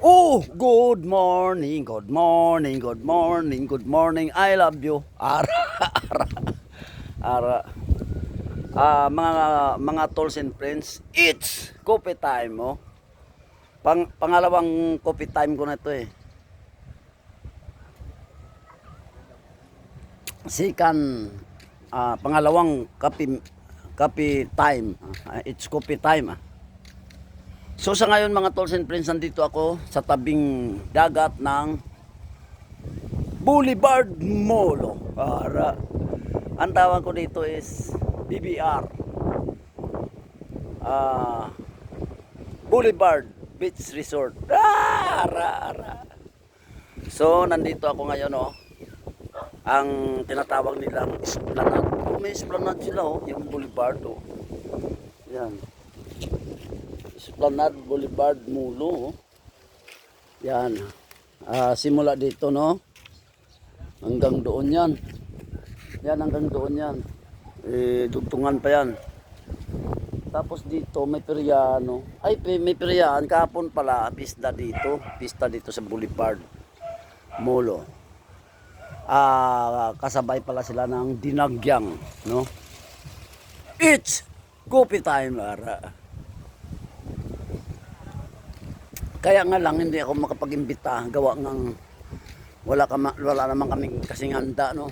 Oh, good morning, good morning, good morning, good morning. I love you. Ara, ara, ara. Ah, mga mga tolls and friends, it's coffee time, oh. Pang pangalawang coffee time ko na to eh. Second, ah, pangalawang coffee coffee time. Ah, it's coffee time ah. So sa ngayon mga tolls and friends, nandito ako sa tabing dagat ng Boulevard Molo. Para ang tawag ko dito is BBR. Ah Boulevard Beach Resort. Ah, ara. So nandito ako ngayon oh. Ang tinatawag nilang esplanade. Oh, may esplanade sila oh, yung boulevard oh. Yan. Esplanade Boulevard Mulo. Yan. Ah, simula dito no. Hanggang doon yan. Yan hanggang doon yan. Eh, dugtungan pa yan. Tapos dito may peryano. Ay, may peryaan. Kahapon pala, pista dito. Pista dito sa Boulevard Molo. Ah, kasabay pala sila ng dinagyang, no? It's coffee time, Ara. Kaya nga lang hindi ako makapag-imbita gawa ng wala ka wala naman kaming kasing handa no.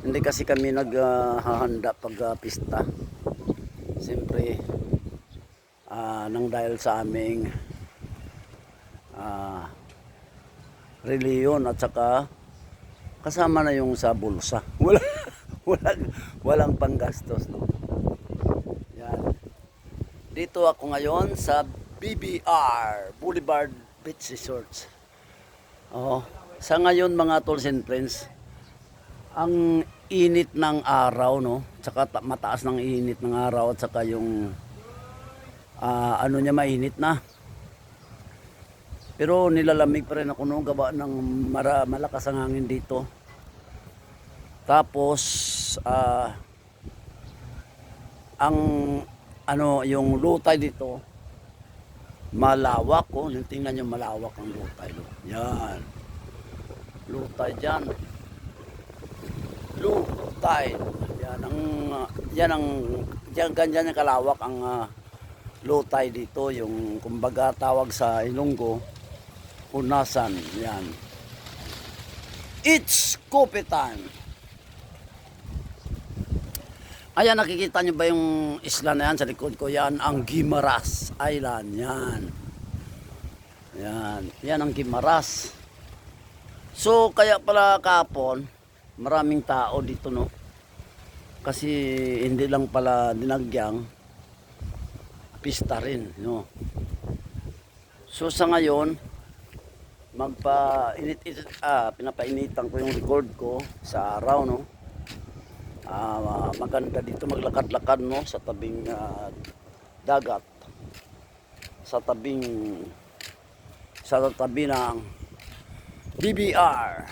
Hindi kasi kami naghahanda pag ah, pista. Siyempre ah, nang dahil sa aming ah, reliyon at saka kasama na yung sa bulsa. Wala walang walang panggastos no. Yan. Dito ako ngayon sa BBR, Boulevard Beach Resorts. Oh, sa ngayon mga tools and friends, ang init ng araw no, tsaka ta- mataas ng init ng araw at saka yung ah, ano niya mainit na. Pero nilalamig pa rin ako no, gawa ng mara, malakas ang hangin dito. Tapos ah, ang ano yung lutay dito malawak ko. Oh. Tingnan nyo malawak ang lutay. No? Yan. Lutay dyan. Lutay. Yan ang, uh, yan ang, yan, ganyan ang kalawak ang uh, lutay dito. Yung kumbaga tawag sa Ilonggo, unasan. Yan. It's coffee time. Ayan, nakikita nyo ba yung isla na yan sa likod ko? Yan ang Gimaras Island. Yan. Yan. Yan ang Gimaras. So, kaya pala kapon, maraming tao dito, no? Kasi hindi lang pala dinagyang, pista rin, no? So, sa ngayon, magpa init, init ah, pinapainitan ko yung record ko sa araw, no? Ah, maganda dito maglakad-lakad no sa tabing ah, dagat. Sa tabing sa tabi ng BBR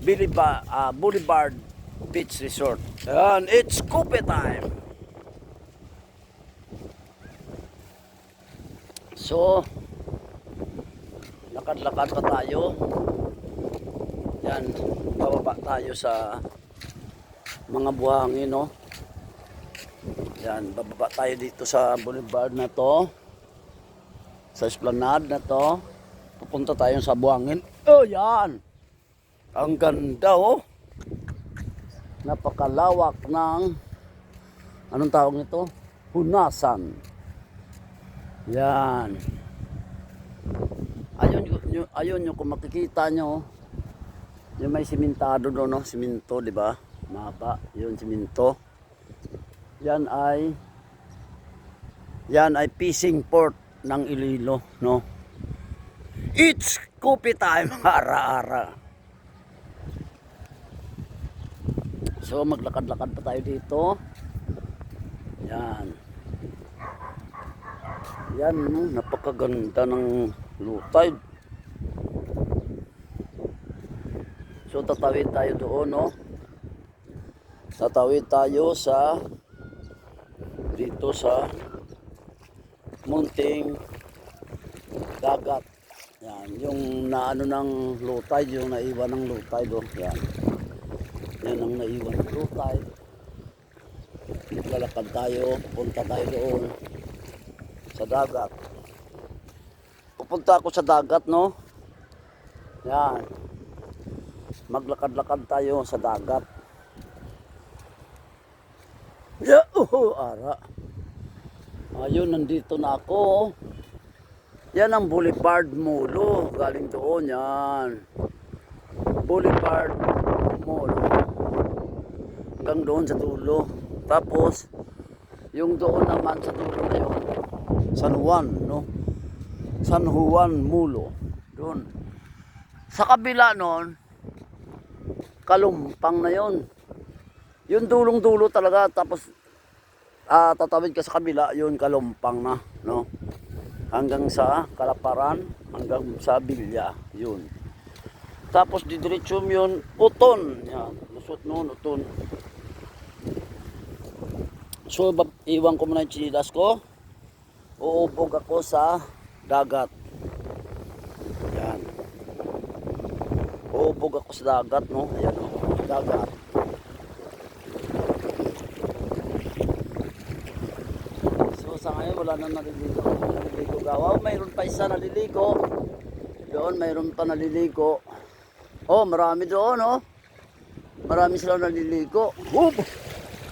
Boulevard, ah, Boulevard Beach Resort. And it's coffee time! So lakad-lakad pa tayo. Yan bababa tayo sa mga buhangin no? Yan bababa tayo dito sa boulevard na to. Sa esplanade na to. Pupunta tayo sa buhangin. Oh yan! Ang ganda oh! Napakalawak ng anong tawag nito? Hunasan. Yan. Ayun ayun nyo kung makikita nyo yung may simentado doon no? Siminto di ba Maba, yun siminto. Yan ay yan ay fishing port ng Iloilo, no? It's coffee time, ara-ara. So maglakad-lakad pa tayo dito. Yan. Yan, no? napakaganda ng lutay. So tatawid tayo doon, no? Tatawid tayo sa dito sa munting dagat. Yan, yung naano ng low tide, yung naiwan ng low tide. Oh. Yan. Yan ang naiwan ng low tide. Lalakad tayo, punta tayo doon sa dagat. Pupunta ako sa dagat, no? Yan. Maglakad-lakad tayo sa dagat. Yeah, oh, ara. Ayun, nandito na ako. Yan ang Boulevard Molo. Galing doon yan. Boulevard Molo. Hanggang doon sa dulo. Tapos, yung doon naman sa dulo na yun, San Juan, no? San Juan Molo. Doon. Sa kabila noon, kalumpang na yon. Yung dulong-dulo talaga, tapos ah tatawid ka sa kabila, yun kalumpang na, no? Hanggang sa Kalaparan, hanggang sa Bilya, yun. Tapos didiretso mo yun, Uton. Yan, lusot noon, Uton. So, iwan ko muna yung chinilas ko. Uubog ako sa dagat. Yan. Uubog ako sa dagat, no? Ayan, no? Dagat. So sa ngayon wala na naliligo. Naliligo gawa. Oh, mayroon pa isa naliligo. Doon mayroon pa naliligo. Oh, marami doon, oh. Marami sila naliligo. Oh,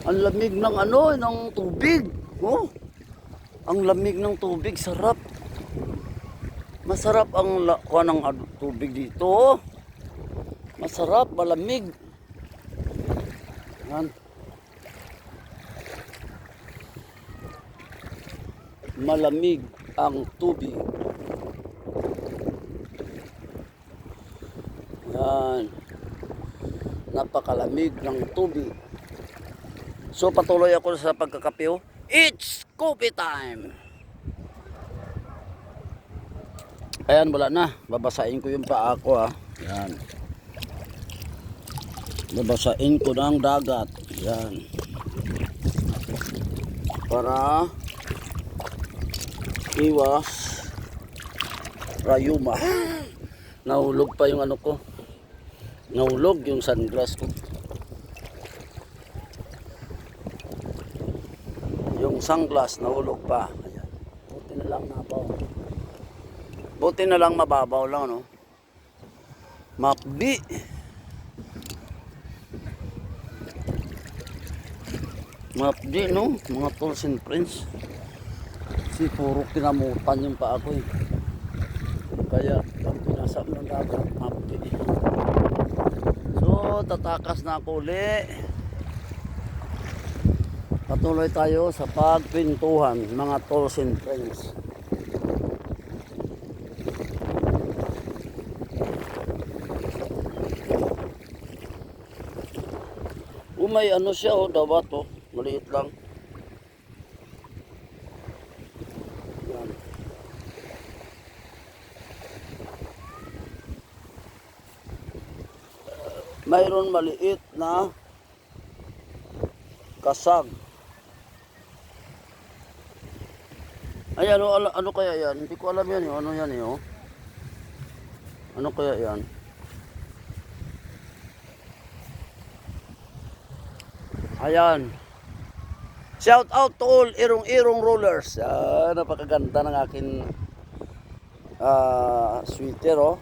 ang lamig ng ano, ng tubig. Oh. Ang lamig ng tubig, sarap. Masarap ang kuha ng tubig dito. Oh. Masarap, malamig. Yan. Malamig ang tubig. Yan. Napakalamig ng tubig. So patuloy ako sa pagkakape. oh. It's coffee time! Ayan, wala na. Babasain ko yung paa ko ha. Yan. Babasain ko ng dagat. Yan. Para iwas rayuma. Nahulog pa yung ano ko. Nahulog yung sunglass ko. Yung sunglass nahulog pa. Ayan. buti na lang nabaw buti na lang mababaw lang no? Mapbi mapdi no? Mga tools and prints kasi puro kinamutan yung paa ko eh. Kaya ang pinasap ng dagat, mapti. So, tatakas na ako uli. Patuloy tayo sa pagpintuhan, mga tolls and friends. Umay ano siya oh, dawa to. Maliit lang. Yan. Mayroon maliit na kasag. Ay, ano, ano, kaya yan? Hindi ko alam yan. eh. Ano yan eh, oh? Ano kaya yan? Ayan. Shout out to all irong-irong rollers. Ah, napakaganda ng akin ah, sweater oh.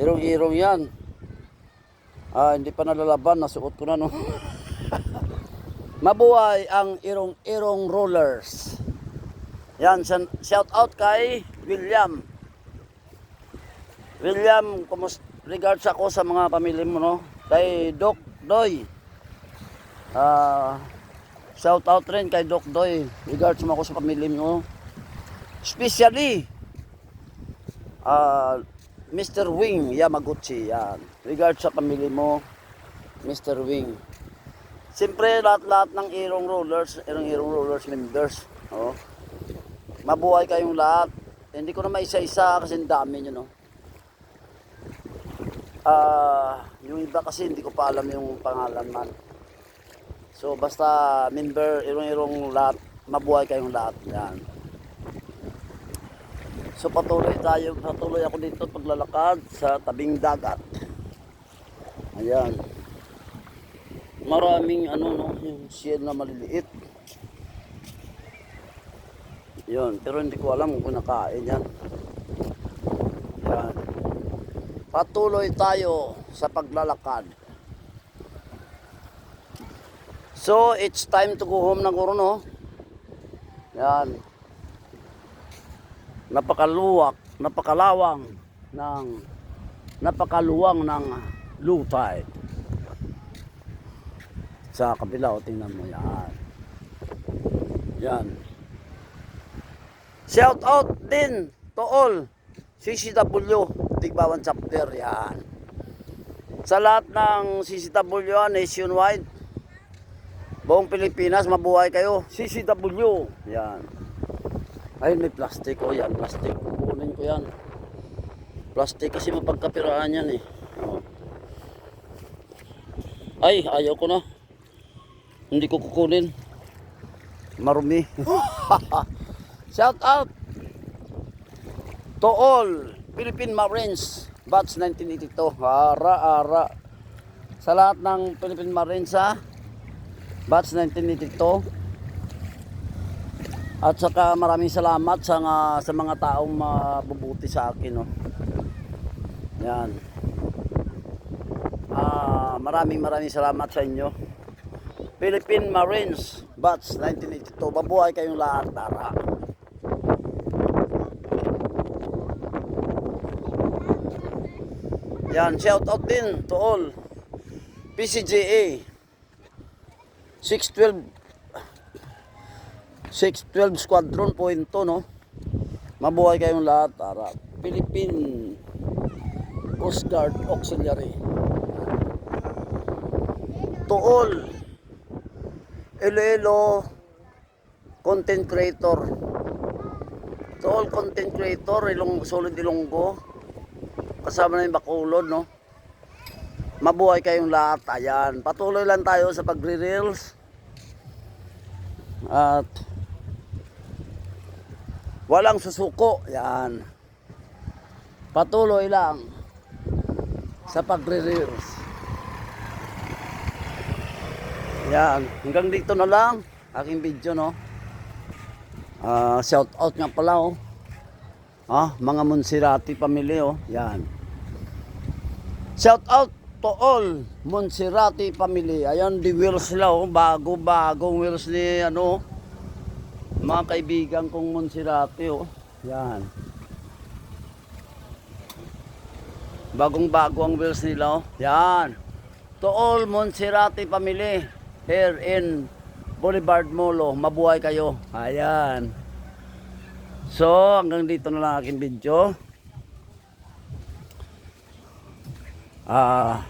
Irong-irong 'yan. Ah, hindi pa nalalaban, nasuot ko na no. Mabuhay ang irong-irong rollers. Yan, shout out kay William. William, kumus regards ako sa mga pamilya mo no. Kay Doc Doy. Ah, Shout out rin kay Doc Doy. Regards mo ako sa pamilya mo. Especially, ah, Mr. Wing Yamaguchi. Yan. Regards sa pamilya mo, Mr. Wing. Siyempre, lahat-lahat ng Irong Rollers, Irong Irong Rollers members. Oh. Mabuhay kayong lahat. Hindi ko na maisa-isa kasi dami nyo, no? Ah, yung iba kasi hindi ko pa alam yung pangalan man. So basta member, irong-irong lahat, mabuhay kayong lahat. Yan. So patuloy tayo, patuloy ako dito paglalakad sa tabing dagat. Ayan. Maraming ano no, yung shell na maliliit. Yun, pero hindi ko alam kung nakain yan. Yan. Patuloy tayo sa paglalakad. So, it's time to go home na guro, no? Yan. Napakaluwak, napakalawang ng napakaluwang ng lutay. Sa kabila, o, tingnan mo yan. Yan. Shout out din to all CCW Tigbawan chapter yan. Sa lahat ng CCW yan, nationwide, buong Pilipinas, mabuhay kayo. CCW. Yan. Ayun, may plastic. O yan, plastic. Kukunin ko yan. Plastic kasi mapagkapiraan yan eh. O. Ay, ayaw ko na. Hindi ko kukunin. Marumi. Shout out to all Philippine Marines batch 1982. Ara, ara. Sa lahat ng Philippine Marines ha. Batch 1982. At saka maraming salamat sa, nga, sa mga taong mabubuti sa akin. No? Yan. Ah, maraming maraming salamat sa inyo. Philippine Marines Batch 1982. Mabuhay kayong lahat, tara. Yan, shout out din to all. PCGA 612 612 Squadron point to, no? Mabuhay kayong lahat, tara. Philippine Coast Guard Auxiliary. To all Iloilo content creator. To all content creator, ilong solid Ilonggo. Kasama na yung Bacolod, no? Mabuhay kayong lahat. Ayan. Patuloy lang tayo sa pagre-reels. At walang susuko. Yan. Patuloy lang sa pagre-reels. Yan. Hanggang dito na lang aking video, no? Ah, shout out nga pala, oh. Ah, mga Monsirati family, oh. Yan. Shout out to all Monsirati family. Ayan, the wheels sila, oh. Bago, bagong wheels ni, ano, mga kaibigan kong Monsirati, oh. Yan. Bagong bago ang wheels nila, oh. Yan. To all Monsirati family here in Boulevard Molo. Mabuhay kayo. Ayan. So, hanggang dito na lang aking video. Ah,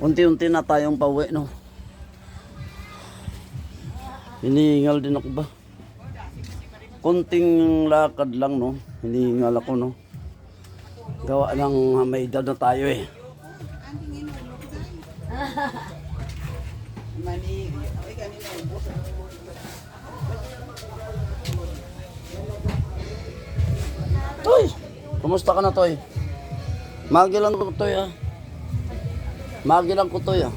unti-unti na tayong pauwi, no? Hinihingal din ako ba? Kunting lakad lang, no? Hinihingal ako, no? Gawa ng may edad na tayo, eh. Toy! Kumusta ka na, Toy? Magi lang ko, Toy, ah. Magi lang ko, Toy, ah.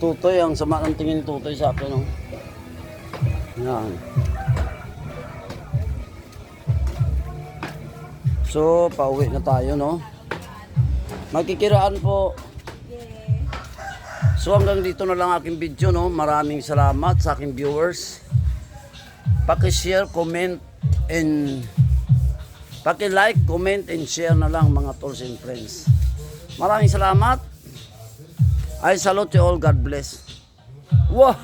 Tutoy, ang sama ng tingin ni Tutoy sa akin, oh. Yan. So, pauwi na tayo, no? Magkikiraan po. So, hanggang dito na lang aking video, no? Maraming salamat sa aking viewers. Paki-share, comment, and Paki-like, comment, and share na lang mga tools and friends. Maraming salamat. I salute you all. God bless. Wow!